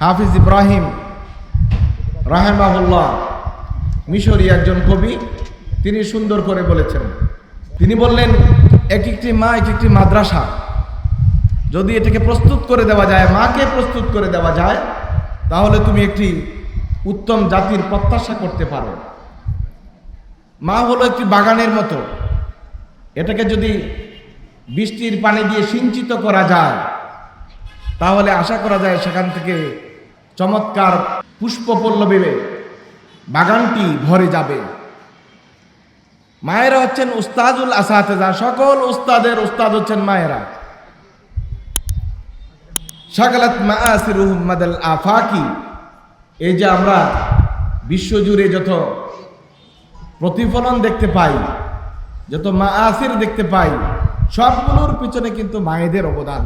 হাফিজ ইব্রাহিম রাহেমাহুল্লাহ, মিশরি একজন কবি, তিনি সুন্দর করে বলেছেন। তিনি বললেন, এক একটি মা, এক একটি মাদ্রাসা, যদি এটাকে প্রস্তুত করে দেওয়া যায়, মাকে প্রস্তুত করে দেওয়া যায়, তাহলে তুমি একটি উত্তম জাতির প্রত্যাশা করতে পারো। মা হলো একটি বাগানের মতো। এটাকে যদি বৃষ্টির পানি দিয়ে সিঞ্চিত করা যায়, তাহলে আশা করা যায় সেখান থেকে চমৎকার পুষ্প পল্লবীবে বাগানটি ভরে যাবে। মায়েরা হচ্ছেন উস্তাদুল আসাতেজা, সকল উস্তাদের উস্তাদ হচ্ছেন মায়েরা। সাকালাত মাআসির উম্মাদাল আফাকি। এই যে আমরা বিশ্বজুড়ে যত প্রতিফলন দেখতে পাই, যত মাআসির দেখতে পাই, সবগুলোর পিছনে কিন্তু মায়েদের অবদান।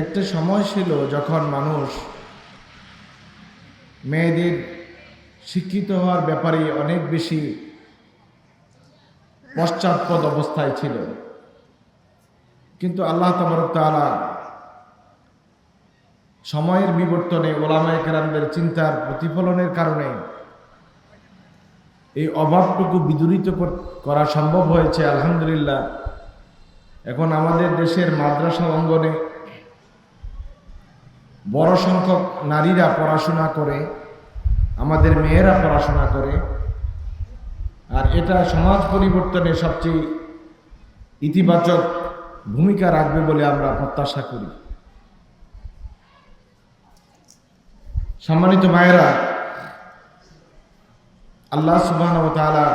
একটা সময় ছিল যখন মানুষ মেয়েদের শিক্ষিত হওয়ার ব্যাপারে অনেক বেশি পশ্চাৎপদ অবস্থায় ছিল। কিন্তু আল্লাহ তালা সময়ের বিবর্তনে ওলামায় কেরামদের চিন্তার প্রতিফলনের কারণে এই অভাবটুকু বিদূরিত করা সম্ভব হয়েছে, আলহামদুলিল্লাহ। এখন আমাদের দেশের মাদ্রাসা অঙ্গনে বড় সংখ্যক নারীরা পড়াশোনা করে, আমাদের মেয়েরা পড়াশোনা করে। আর এটা সমাজ পরিবর্তনে সবচেয়ে ইতিবাচক ভূমিকা রাখবে বলে আমরা প্রত্যাশা করি। সম্মানিত মায়েরা আল্লাহ সুবাহ ও তাআলা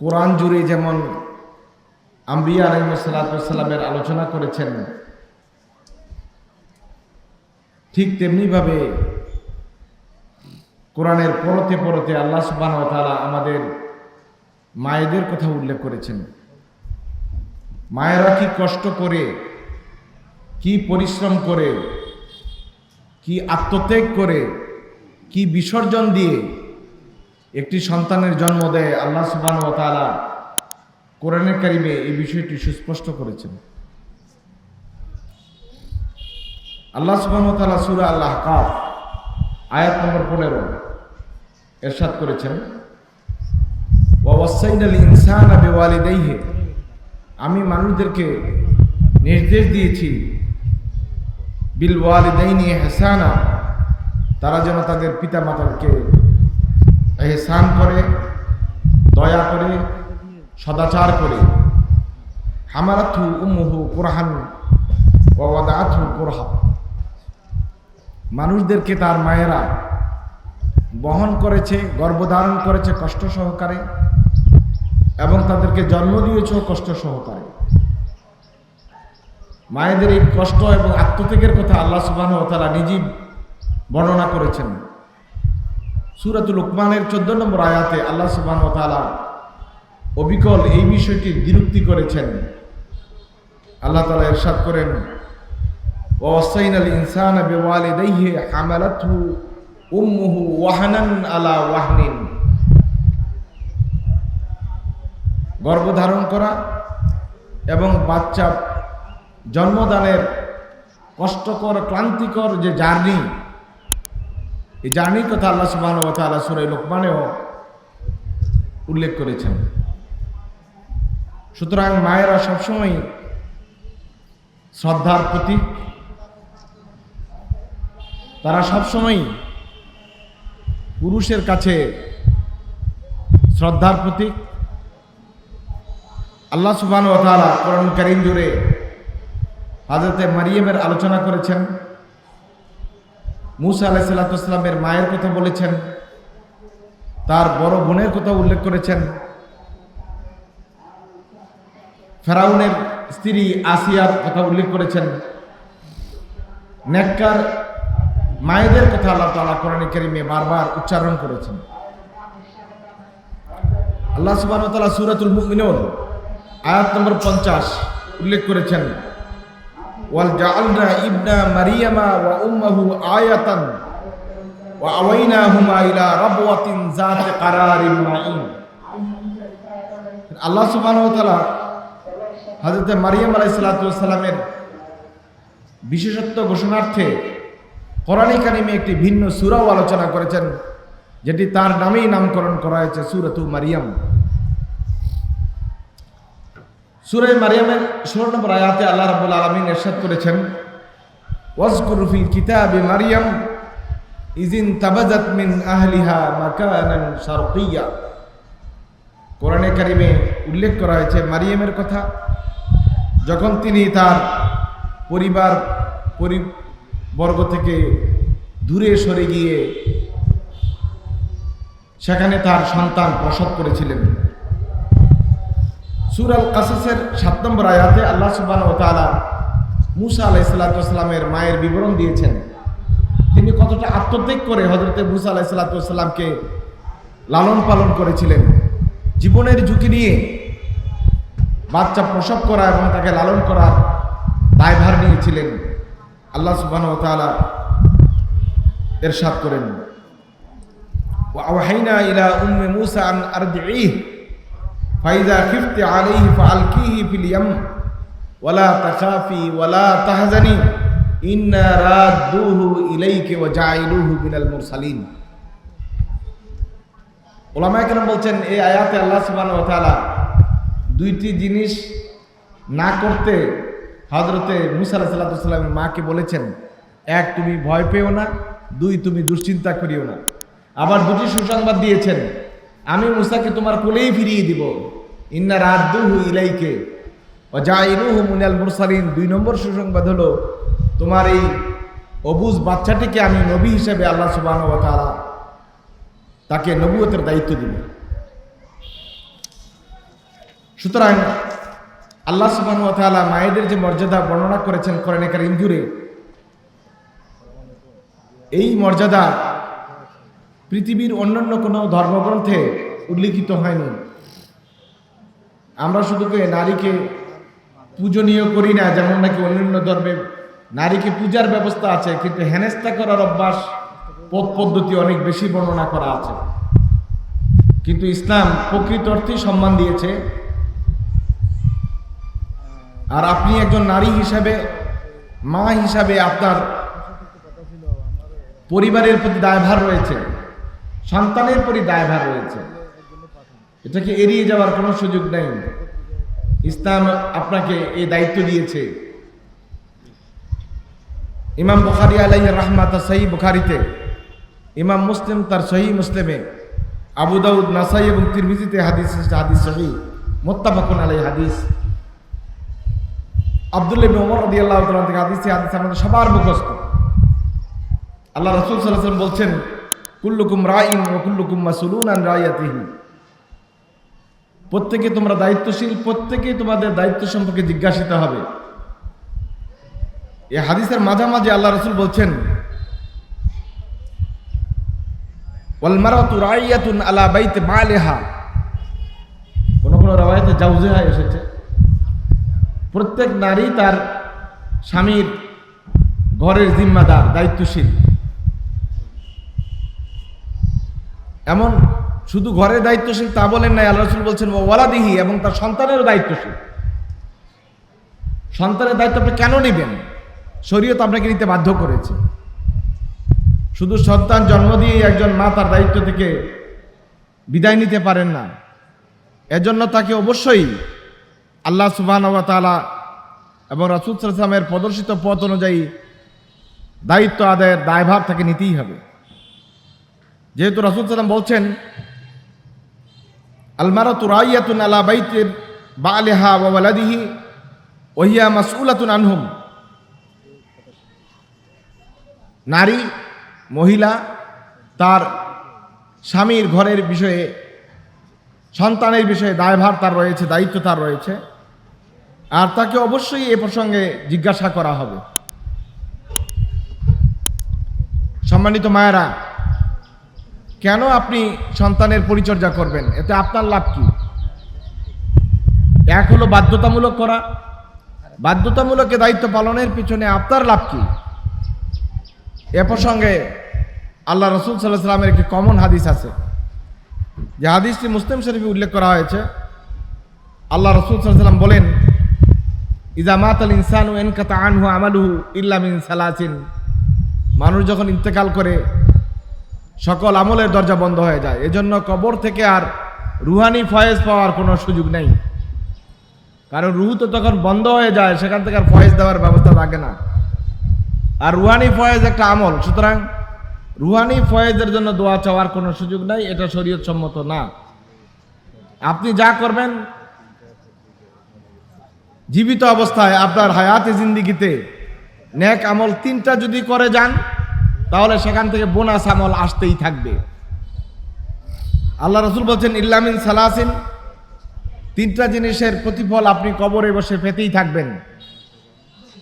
কোরআন জুড়ে যেমন আম্বিয়া আলহিমসাল্লামের আলোচনা করেছেন ঠিক তেমনিভাবে কোরআনের পরতে পরতে আল্লাহ সুবাহ আমাদের মায়েদের কথা উল্লেখ করেছেন। মায়েরা কি কষ্ট করে, কি পরিশ্রম করে, কি আত্মত্যাগ করে, কি বিসর্জন দিয়ে একটি সন্তানের জন্ম দেয়, আল্লাহ সুবাহ ও তাআলা কোরআনের কারিমে এই বিষয়টি সুস্পষ্ট করেছেন। আল্লাহ সুবাহ ও তাআলা আল্লাহ কাফ আয়াত নম্বর পনেরো, এরশাদ করেছেন। ওয়াসাইনাল ইনসান বিওয়ালিদাইহি, আমি মানুষদেরকে নির্দেশ দিয়েছি, বিল ওয়ালিদাইনি হেসানা তারা যেন তাদের পিতা মাতাকে এহসান করে, দয়া করে, সদাচার করে। হামারাথু উম্মুহু কুরহান ওয়াদাথু কুরহা। মানুষদেরকে তার মায়েরা বহন করেছে, গর্ভধারণ করেছে কষ্ট সহকারে এবং তাদেরকে জন্ম দিয়েছেও কষ্ট সহকারে। মায়েদের এই কষ্ট এবং আত্মত্যাগের কথা আল্লাহ সুবাহ তারা নিজেই বর্ণনা করেছেন। সুরাতুল উকমানের চোদ্দ নম্বর আয়াতে আল্লাহ সুবাহ তালা অবিকল এই বিষয়টির বিরক্তি করেছেন। আল্লাহ তালা এরশাদ করেন ওয়াসাইন আল ইনসান বেওয়ালিদাইহি হামালাতহু উম্মুহু ওয়াহানান আলা ওয়াহনিন গর্ভধারণ করা এবং বাচ্চা জন্মদানের কষ্টকর, ক্লান্তিকর যে জার্নি, এই জার্নির কথা আল্লাহ সুবাহ ও তাআলা সূরা লোকমানেও উল্লেখ করেছেন। সুতরাং মায়েরা সবসময় শ্রদ্ধার প্রতীক। তারা সবসময় পুরুষের কাছে শ্রদ্ধার প্রতীক। আল্লাহ সুবান ও তাআলা কোরআন কারীম জুড়ে হাজরতে মারিয়ামের আলোচনা করেছেন। মুসা আলাহ সাল্লাতামের মায়ের কথা বলেছেন। তার বড় বোনের কথা উল্লেখ করেছেন। ফেরাউনের স্ত্রী আসিয়ার কথা উল্লেখ করেছেন। নেককার মায়েদের কথা আল্লাহ তালা কোরআন কারিমে বারবার উচ্চারণ করেছেন। আল্লাহ সুবাহ তালা সুরাতুল মুমিনুন আয়াত নম্বর পঞ্চাশ উল্লেখ করেছেন, ওয়াল জাআলনা ইবনা মারিয়ামা ওয়া উম্মাহু আয়াতান ওয়া আওয়াইনাহুমা ইলা রাবওয়াতিন যাতি কারারিন মাইন আল্লাহ সুবহানাহু ওয়া তাআলা হযরত মারিয়াম আলাইহিস সালামের বিশেষত্ব ঘোষণার্থে কোরআনী কারিমে একটি ভিন্ন সুরাও আলোচনা করেছেন, যেটি তার নামেই নামকরণ করা হয়েছে সুরতু মারিয়াম। সুরে মারিয়ামের ষোলো নম্বর আয়াতে আল্লাহ রাবুল আলমিন এরশাদ করেছেন ওয়াজকুরুফিল কিতাবে মারিয়াম ইজিন তাবাজাত মিন আহলিহা মাকানান শারকিয়া। কোরআনে কারিমে উল্লেখ করা হয়েছে মারিয়ামের কথা, যখন তিনি তার পরিবার পরিবর্গ থেকে দূরে সরে গিয়ে সেখানে তার সন্তান প্রসব করেছিলেন। সুর আল কাসাসের সাত নম্বর আয়াতে আল্লাহ সুবান ও তালা মুসা আলাহ আলাইসাল্লামের মায়ের বিবরণ দিয়েছেন। তিনি কতটা আত্মত্যাগ করে হজরতে মুসা আলাহ আলাইসাল্লামকে লালন পালন করেছিলেন। জীবনের ঝুঁকি নিয়ে বাচ্চা প্রসব করা এবং তাকে লালন করার দায়ভার নিয়েছিলেন। আল্লাহ সুবাহ তালা এরশাদ করেন وأوحينا إلى أم موسى أن أرضعيه فإذا خفت عليه فألقيه في اليم ولا تخافي ولا تحزني إنا رادوه إليك وجعلوه من المرسلين ওলামা কেন বলছেন এই আয়াতে আল্লাহ সুবাহ তাআলা দুইটি জিনিস না করতে হজরতে মুসা সাল্লামের মাকে বলেছেন, এক, তুমি ভয় পেও না, দুই, তুমি দুশ্চিন্তা করিও না। আবার দুটি সুসংবাদ দিয়েছেন, আমি মুসাকে তোমার কোলেই ফিরিয়ে দিব। ইন্না রাদ্দুহু ইলাইকে অজাইনুহু মুনাল মুরসালিন। দুই নম্বর সুসংবাদ হলো, তোমার এই অবুজ বাচ্চাটিকে আমি নবী হিসেবে আল্লাহ সুবাহ তাআলা তাকে নবুয়তের দায়িত্ব দিব সুতরাং আল্লাহ সুবাহ তাআলা মায়েদের যে মর্যাদা বর্ণনা করেছেন কোরআনে কারিম জুড়ে, এই মর্যাদা পৃথিবীর অন্যান্য কোনো ধর্মগ্রন্থে উল্লিখিত হয়নি। আমরা শুধু নারীকে পূজনীয় করি না, যেমন নাকি অন্যান্য ধর্মে নারীকে পূজার ব্যবস্থা আছে, কিন্তু হেনেস্তা করার অভ্যাস, পথ পদ্ধতি অনেক বেশি বর্ণনা করা আছে। কিন্তু ইসলাম প্রকৃত অর্থেই সম্মান দিয়েছে। আর আপনি একজন নারী হিসাবে, মা হিসাবে আপনার পরিবারের প্রতি দায়ভার রয়েছে, সন্তানের প্রতি দায়ভার রয়েছে। এটাকে এড়িয়ে যাওয়ার কোনো সুযোগ নেই? ইসলাম আপনাকে এই দায়িত্ব দিয়েছে। ইমাম বুখারি আলাই রহমাত সহি বুখারিতে, ইমাম মুসলিম তার সহি মুসলিমে, আবু দাউদ, নাসাই এবং তিরমিজিতে হাদিস হাদিস সহি মোত্তাফাকুন আলাই হাদিস। আবদুল্লাহ ওমর রাদিয়াল্লাহু তাআলা থেকে হাদিস হাদিস আমাদের সবার মুখস্থ। আল্লাহ রাসূল ওয়াসাল্লাম বলছেন, কুল্লুকুম রাইন ও কুল্লুকুম মাসুলুন আন রায়াতিহি প্রত্যেকে তোমরা দায়িত্বশীল, প্রত্যেকে তোমাদের দায়িত্ব সম্পর্কে জিজ্ঞাসিত হবে। এ হাদিসের মাঝামাঝি আল্লাহ রসুল বলছেন ওয়ালমারাতু রাইয়াতুন আলা বাইতে মালেহা। কোন কোন রাওয়ায়াতে জাউজেহা এসেছে। প্রত্যেক নারী তার স্বামীর ঘরের জিম্মাদার, দায়িত্বশীল। এমন শুধু ঘরের দায়িত্বশীল তা বলেন নাই, আল্লাহ রসুল বলছেন ওয়ালাদিহি এবং তার সন্তানেরও দায়িত্বশীল। সন্তানের দায়িত্ব আপনি কেন নেবেন? শরীয়ত আপনাকে নিতে বাধ্য করেছে। শুধু সন্তান জন্ম দিয়েই একজন মা তার দায়িত্ব থেকে বিদায় নিতে পারেন না। এজন্য তাকে অবশ্যই আল্লাহ সুবাহ তালা এবং রাসুল সালামের প্রদর্শিত পথ অনুযায়ী দায়িত্ব আদায়ের দায়ভার তাকে নিতেই হবে। যেহেতু রাসুল সাল্লাম বলছেন, আলমারাতু রাইয়াতুন আলা বাইতের বালেহা ওয়া ওয়ালাদিহি ওহিয়া মাসউলাতুন আনহুম। নারী, মহিলা, তার স্বামীর ঘরের বিষয়ে, সন্তানের বিষয়ে দায়ভার তার রয়েছে, দায়িত্ব তার রয়েছে। আর তাকে অবশ্যই এ প্রসঙ্গে জিজ্ঞাসা করা হবে। সম্মানিত মায়েরা, কেন আপনি সন্তানের পরিচর্যা করবেন? এতে আপনার লাভ কি? এক হলো বাধ্যতামূলক করা। বাধ্যতামূলক দায়িত্ব পালনের পিছনে আপনার লাভ কি? এ প্রসঙ্গে আল্লাহ রসুল সাল্লাহ সাল্লামের একটি কমন হাদিস আছে। যে হাদিসটি মুসলিম শরীফে উল্লেখ করা হয়েছে। আল্লাহ রসুল সাল্লাহ সাল্লাম বলেন ইজা মাতাল ইনসানু এনকাতা আনহু আমালুহু ইল্লামিন সালাসিন। মানুষ যখন ইন্তেকাল করে, সকল আমলের দরজা বন্ধ হয়ে যায়। এজন্য কবর থেকে আর রুহানি ফয়েজ পাওয়ার কোনো সুযোগ নেই। কারণ রুহু তো তখন বন্ধ হয়ে যায়, সেখান থেকে আর ফয়েজ দেওয়ার ব্যবস্থা থাকে না। আর রুহানি ফয়েজ একটা আমল। সুতরাং রুহানি ফয়েজের জন্য দোয়া চাওয়ার কোনো সুযোগ নাই, এটা শরীয়ত সম্মত না। আপনি যা করবেন জীবিত অবস্থায় আপনার হায়াতে জিন্দিগিতে নেক আমল তিনটা যদি করে যান, তাহলে সেখান থেকে বোনাস আমল আসতেই থাকবে। আল্লাহ রসুল বলছেন ইল্লামিন সালাসিন। তিনটা জিনিসের প্রতিফল আপনি কবরে বসে পেতেই থাকবেন।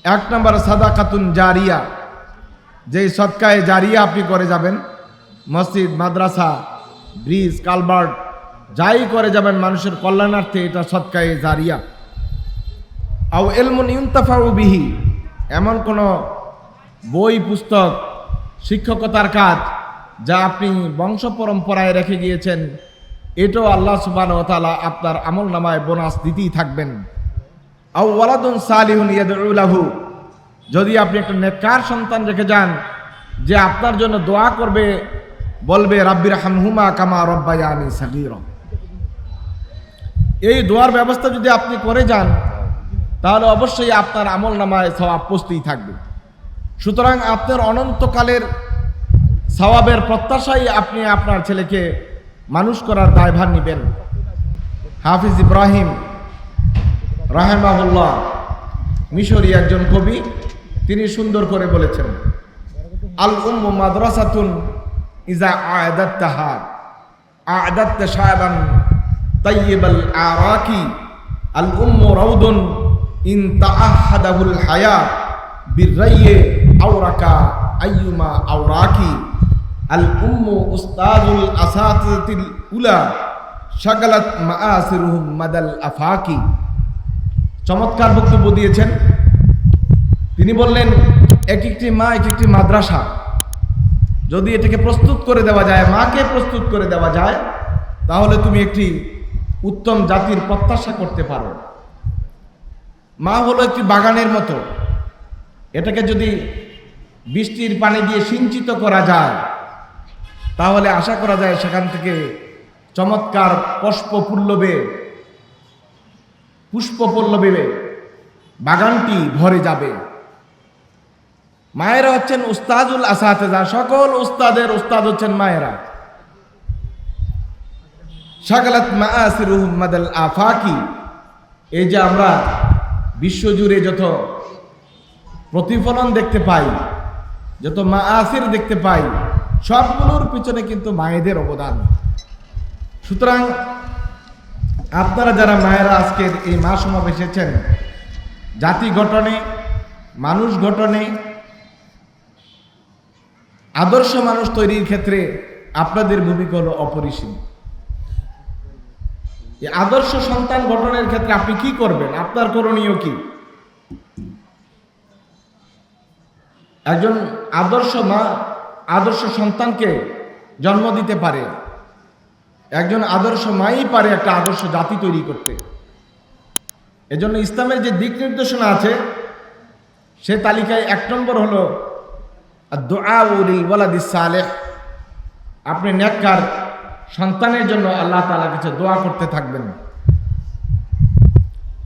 এক নম্বর সাদা খাতুন জারিয়া। যেই সৎকায়ে জারিয়া আপনি করে যাবেন, মসজিদ, মাদ্রাসা, ব্রিজ, কালবার্ট, যাই করে যাবেন, মানুষের কল্যাণার্থে এটা সৎকায়ে জারিয়া। আও এলমুন ইউন্তাফাউ বিহি, এমন কোনো বই, পুস্তক, শিক্ষকতার কাজ যা আপনি বংশ পরম্পরায় রেখে গিয়েছেন, এটাও আল্লাহ সুবান ও তাআলা আপনার আমল নামায় বোনাস দিতেই থাকবেন। আও ওয়ালাদুন সালিহুন ইয়াদউলাহু যদি আপনি একটা নেকার সন্তান রেখে যান, যে আপনার জন্য দোয়া করবে, বলবে রাব্বির হামহুমা কামা রব্বায়ানি সাগীরা। এই দোয়ার ব্যবস্থা যদি আপনি করে যান তাহলে অবশ্যই আপনার আমল নামায় সওয়াব পৌঁছতেই থাকবে। সুতরাং আপনার অনন্তকালের সওয়াবের প্রত্যাশাই আপনি আপনার ছেলেকে মানুষ করার দায়ভার নেবেন। হাফিজ ইব্রাহিম রাহেমাহুল্লাহ মিশরি একজন কবি, তিনি সুন্দর করে বলেছেন, আল উম্মু মাদ্রাসাতুন ইজা আদাত্তাহা আদাত্ত শায়বান তাইয়িবাল আরাকি, আল উম্মু রাউদুন ইন তাআহাদাহুল হায়া বিররাইয়ে আওরাকা আইয়ুমা আওরাকি। আল উম্মু উস্তাদুল আসাতিল উলা শাগালাত মাআসিরুহুম মাদাল আফাকি। চমৎকার বক্তব্য দিয়েছেন। তিনি বললেন এক একটি মা এক একটি মাদ্রাসা। যদি এটাকে প্রস্তুত করে দেওয়া যায়, মাকে প্রস্তুত করে দেওয়া যায়, তাহলে তুমি একটি উত্তম জাতির প্রত্যাশা করতে পারো। মা হলো একটি বাগানের মতো। এটাকে যদি বৃষ্টির পানি দিয়ে সিঞ্চিত করা যায়, তাহলে আশা করা যায় সেখান থেকে চমৎকার পুষ্প পুল্লবে পুষ্প পল্লবে বাগানটি ভরে যাবে। মায়েরা হচ্ছেন উস্তাদুল আসাতেজা, সকল উস্তাদের উস্তাদ হচ্ছেন মায়েরা। সাকালাত মাআসিরুহুম মাদাল আফাকি। এই যে আমরা বিশ্বজুড়ে যত প্রতিফলন দেখতে পাই, যত মা আসির দেখতে পাই, সবগুলোর পিছনে কিন্তু মায়েদের অবদান। সুতরাং আপনারা যারা মায়েরা আজকের এই মা সমাবেশেছেন জাতি গঠনে, মানুষ গঠনে, আদর্শ মানুষ তৈরির ক্ষেত্রে আপনাদের ভূমিকা হলো অপরিসীম। আদর্শ সন্তান গঠনের ক্ষেত্রে আপনি কি করবেন? আপনার করণীয় কি? একজন আদর্শ মা, আদর্শ সন্তানকে জন্ম দিতে পারে। একজন আদর্শ মাই পারে একটা আদর্শ জাতি তৈরি করতে। এজন্য ইসলামের যে দিক নির্দেশনা আছে, সে তালিকায় এক নম্বর হলো সালেহ। আপনি নেককার সন্তানের জন্য আল্লাহ তালার কাছে দোয়া করতে থাকবেন।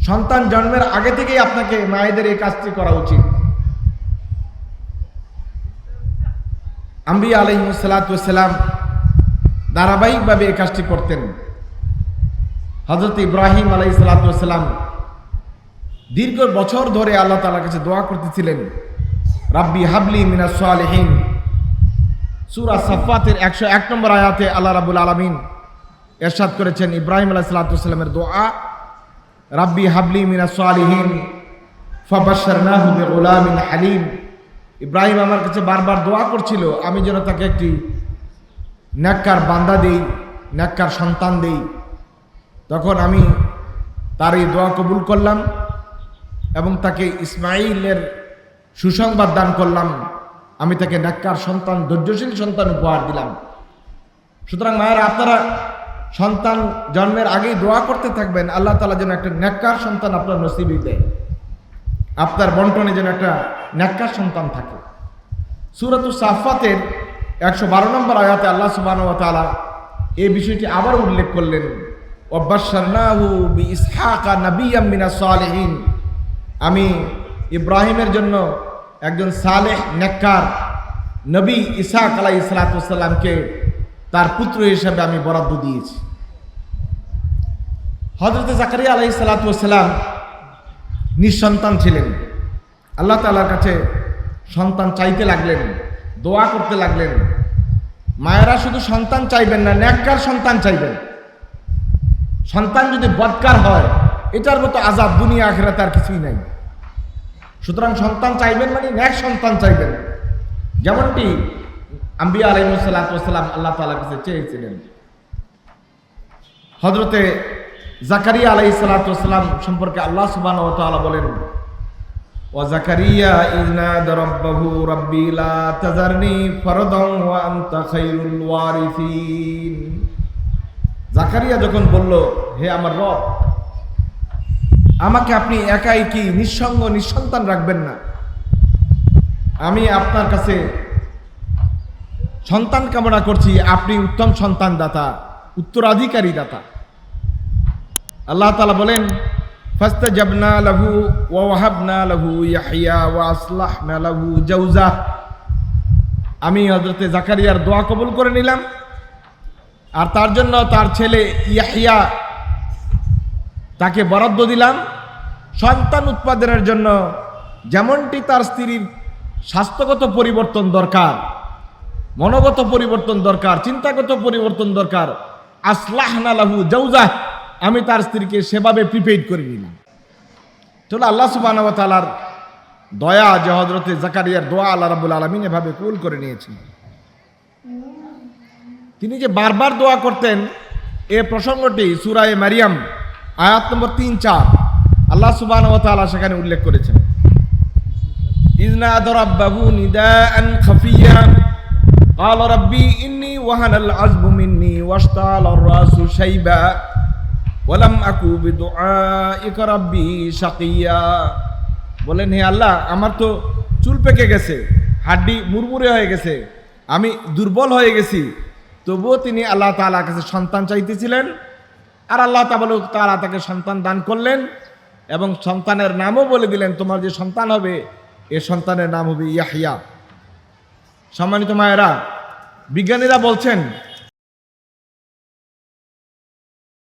সন্তান জন্মের আগে থেকেই আপনাকে মায়েদের এই কাজটি করা উচিত। আম্বি আলহিমসালাতাম ধারাবাহিকভাবে এই কাজটি করতেন। হজরত ইব্রাহিম আলাই সালাতাম দীর্ঘ বছর ধরে আল্লাহ তালার কাছে দোয়া করতেছিলেন, রাব্বি হাবলি মিনা সালেহীন। সুরা সাফাতের একশো এক নম্বর আয়াতে আল্লাহ রাবুল আলমিন এরশাদ করেছেন, ইব্রাহিম আলাহ সালাতামের দোয়া, রাব্বি হাবলি মিনা সালেহীন ফবাশারনাহু বিগুলামিন হালিম। ইব্রাহিম আমার কাছে বারবার দোয়া করছিল, আমি যেন তাকে একটি ন্যাক্কার বান্দা দেই, ন্যাক্কার সন্তান দেই। তখন আমি তার এই দোয়া কবুল করলাম এবং তাকে ইসমাইলের সুসংবাদ দান করলাম। আমি তাকে ন্যাক্কার সন্তান, ধৈর্যশীল সন্তান উপহার দিলাম। সুতরাং মায়েরা, আপনারা সন্তান জন্মের আগেই দোয়া করতে থাকবেন, আল্লাহ তালা যেন একটা ন্যাক্কার সন্তান আপনার নসিবই দেয়। আপনার বন্টনে যেন একটা ন্যাক্কার সন্তান থাকে। সুরাত সাফাতের একশো বারো নম্বর আয়াতে আল্লাহ সুবাহ তালা এই বিষয়টি আবার উল্লেখ করলেন আমি ইব্রাহিমের জন্য একজন সালেহ, নেককার নবী ইসাক আলাই ইসলাতামকে তার পুত্র হিসেবে আমি বরাদ্দ দিয়েছি। হজরত জাকারিয়া আলাই সালাতাম নিঃসন্তান ছিলেন। আল্লাহ তালার কাছে সন্তান চাইতে লাগলেন, দোয়া করতে লাগলেন। মায়েরা শুধু সন্তান চাইবেন না ন্যাক্কার সন্তান চাইবেন। সন্তান যদি বদকার হয়, এটার মতো আজাব দুনিয়া আখেরা তার কিছুই নাই। সুতরাং সন্তান চাইবেন মানে ন্যাক সন্তান চাইবেন। যেমনটি আম্বিয়া আলাইসাল্লাম আল্লাহ তালার কাছে চেয়েছিলেন। হজরতে জাকারিয়া আলাই সালাতাম সম্পর্কে আল্লাহ সুবান ও তাআলা বলেন ও জাকারিয়া ইজনাদ রব্বাহু রব্বি তাজারনি ফরদান ওয়া আনতা জাকারিয়া যখন বলল, হে আমার রব আমাকে আপনি একাই কি নিঃসঙ্গ, নিঃসন্তান রাখবেন না? আমি আপনার কাছে সন্তান কামনা করছি, আপনি উত্তম সন্তান দাতা উত্তরাধিকারী দাতা। আল্লাহ তালা বলেন ফাস্তা জাবনা লাহু ওয়া ওয়াহাবনা লাহু ইয়াহিয়া ওয়া আসলাহনা লাহু জাউজা। আমি হজরতে জাকারিয়ার দোয়া কবুল করে নিলাম। আর তার জন্য তার ছেলে ইয়াহিয়া তাকে বরাদ্দ দিলাম। সন্তান উৎপাদনের জন্য যেমনটি তার স্ত্রীর স্বাস্থ্যগত পরিবর্তন দরকার, মনোগত পরিবর্তন দরকার, চিন্তাগত পরিবর্তন দরকার আসলাহ নালাহু জৌজাহ আমি তার স্ত্রীকে সেভাবে প্রিপেড করে নিলাম। চলো আল্লাহ সুবাহ তালার দয়া যে হজরতে জাকারিয়ার দোয়া আল্লাহ রাবুল আলমিন এভাবে কুল করে নিয়েছেন। তিনি যে বারবার দোয়া করতেন, এ প্রসঙ্গটি সুরায় মারিয়াম আয়াত নম্বর তিন চার আল্লাহ সুবাহ সেখানে উল্লেখ করেছেন ইজনা দরাব্বাহু নিদাআন খাফিয়া قال ربي إني وهن العزم مني واشتعل الرأس شيبا ولم أكو بدعائك ربي شقيا বলেন হে আল্লাহ আমার তো চুল পেকে গেছে হাড্ডি মুরমুরে হয়ে গেছে আমি দুর্বল হয়ে গেছি তবুও তিনি আল্লাহ তাআলার কাছে সন্তান চাইতেছিলেন আর আল্লাহ তারা তাকে সন্তান দান করলেন এবং সন্তানের নামও বলে দিলেন, তোমার যে সন্তান হবে, এ সন্তানের নাম হবে ইয়াহিয়া। সম্মানিত মায়েরা, বিজ্ঞানীরা বলছেন